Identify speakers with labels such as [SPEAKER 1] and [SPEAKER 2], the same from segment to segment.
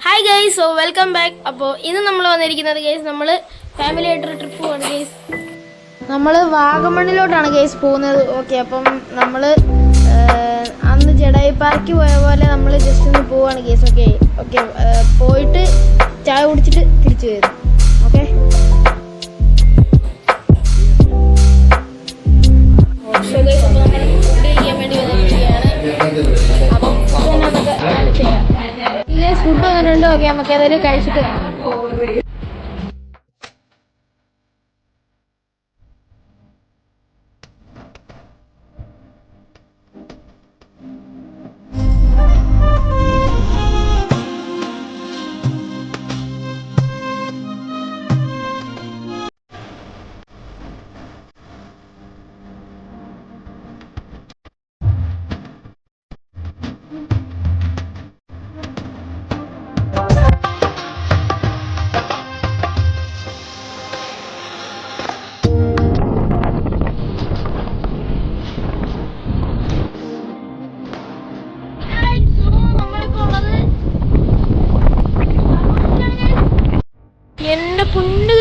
[SPEAKER 1] Hi guys so welcome back അപ്പോൾ ഇന്ന് നമ്മൾ വന്നിരിക്കുന്നത് ഗൈസ് നമ്മൾ ഫാമിലി ആയിട്ടൊരു ട്രിപ്പ് പോവാണ് ഗൈസ് നമ്മൾ വാഗമണ്ണിലോട്ടാണ് ഗൈസ് പോകുന്നത്. ഓക്കെ അപ്പം നമ്മൾ അന്ന് ജഡായി പാർക്കിൽ പോയ പോലെ നമ്മൾ ജസ്റ്റ് ഒന്ന് പോവാണ് ഗൈസ് ഓക്കെ ഓക്കെ പോയിട്ട് ചായ കുടിച്ചിട്ട് തിരിച്ചു വരും. ഓക്കെ ഓക്കെ നമുക്ക് ഏതായാലും കഴിച്ചിട്ട്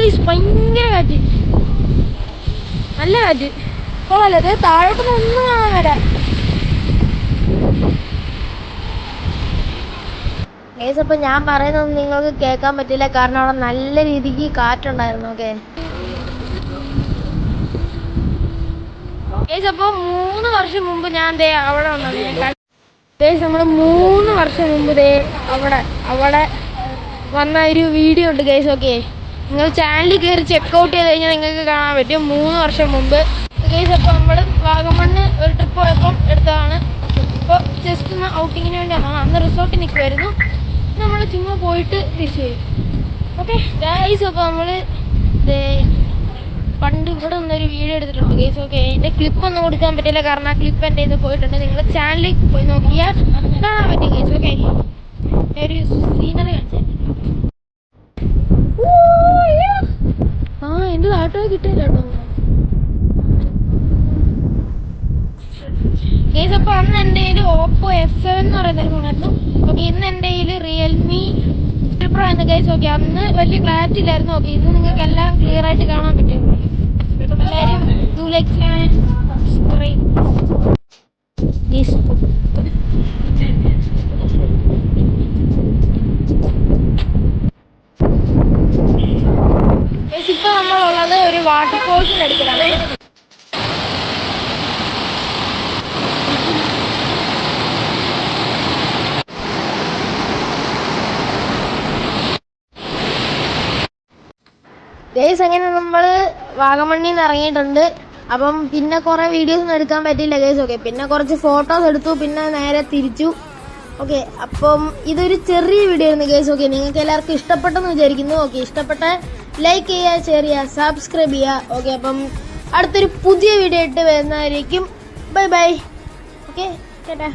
[SPEAKER 1] കൈസ് ഭയങ്കര കാറ്റ്. നല്ല കാറ്റ്. കൊള്ളാലോ അത് താഴോട്ടൊന്നും ഒന്നും കാണാൻ വരാം കേസ് അപ്പൊ ഞാൻ പറയുന്നതൊന്നും നിങ്ങൾക്ക് കേൾക്കാൻ പറ്റില്ല. കാരണം അവിടെ നല്ല രീതിക്ക് കാറ്റുണ്ടായിരുന്നു ഓക്കെ? കേസ് അപ്പൊ മൂന്ന് വർഷം മുമ്പ് ഞാൻ ദേ അവിടെ വന്നത് കേസ് നമ്മൾ മൂന്ന് വർഷം മുമ്പ് ദേ അവിടെ അവിടെ വന്ന ഒരു വീഡിയോ ഉണ്ട് ഗൈസ് ഓക്കെ? നിങ്ങൾ ചാനലിൽ കയറി ചെക്കൗട്ട് ചെയ്ത് കഴിഞ്ഞാൽ നിങ്ങൾക്ക് കാണാൻ പറ്റും. മൂന്ന് വർഷം മുമ്പ്. ഗൈസ് അപ്പോൾ നമ്മൾ വാഗമണ്ണ് ഒരു ട്രിപ്പ് പോയപ്പം എടുത്തതാണ്. അപ്പോൾ ജസ്റ്റ് ഒന്ന് ഔട്ടിങ്ങിന് വേണ്ടി വന്നതാണ്. അന്ന് റിസോർട്ടിൽ നിൽക്കുമായിരുന്നു നമ്മൾ ചുമ്മാ പോയിട്ട് തിരിച്ചു വരും ഓക്കെ ഗൈസ് അപ്പോൾ നമ്മൾ പണ്ട് ഇവിടെ നിന്നൊരു വീഡിയോ എടുത്തിട്ടുണ്ട് ഗൈസ് ഓക്കെ എന്റെ ക്ലിപ്പ് ഒന്നും കൊടുക്കാൻ പറ്റില്ല കാരണം ആ ക്ലിപ്പ് എന്റെ ഇത് പോയിട്ടുണ്ട്. നിങ്ങൾ ചാനലിൽ പോയി നോക്കിയാൽ കാണാൻ പറ്റും ഗൈസ് ഓക്കെ ഒരു സീനറി കാണിച്ചു ആ നാട്ടോ കിട്ടില്ല കേട്ടോ കേസ് അപ്പൊ അന്ന് എന്റെ കയ്യിൽ ഓപ്പോ എസ് സെവൻ എന്ന് പറയുന്ന ഒരു ഫോണായിരുന്നു ഓക്കെ ഇന്ന് എന്റെ കയ്യിൽ റിയൽമി പ്രോ എന്ന കേസ് ഓക്കെ അന്ന് വലിയ ക്ലാരിറ്റി ഇല്ലായിരുന്നു ഓക്കെ ഇന്ന് നിങ്ങൾക്ക് എല്ലാം ക്ലിയർ ആയിട്ട് കാണാൻ പറ്റും. എല്ലാവരും ടു നമ്മളുള്ളത് ഒരു വാട്ടർ ഫോൾസിന്റെ എടുക്കണം ഗേസ് അങ്ങനെ നമ്മൾ വാഗമണ്ണിൽ നിന്ന് ഇറങ്ങിയിട്ടുണ്ട്. അപ്പം പിന്നെ കുറേ വീഡിയോസ് ഒന്നും എടുക്കാൻ പറ്റിയില്ല ഗേസ് ഓക്കെ പിന്നെ കുറച്ച് ഫോട്ടോസ് എടുത്തു പിന്നെ നേരെ തിരിച്ചു. ഓക്കെ അപ്പം ഇതൊരു ചെറിയ വീഡിയോ ആയിരുന്നു ഗേസ് ഓക്കെ നിങ്ങൾക്ക് എല്ലാവർക്കും ഇഷ്ടപ്പെട്ടെന്ന് വിചാരിക്കുന്നു. ഓക്കെ ഇഷ്ടപ്പെട്ട ലൈക്ക് ചെയ്യുക ഷെയർ ചെയ്യുക സബ്സ്ക്രൈബ് ചെയ്യുക. ഓക്കെ അപ്പം അടുത്തൊരു പുതിയ വീഡിയോ ഇട്ട് വരുന്നതായിരിക്കും. ബൈ ബൈ ഓക്കെ ചേട്ടാ.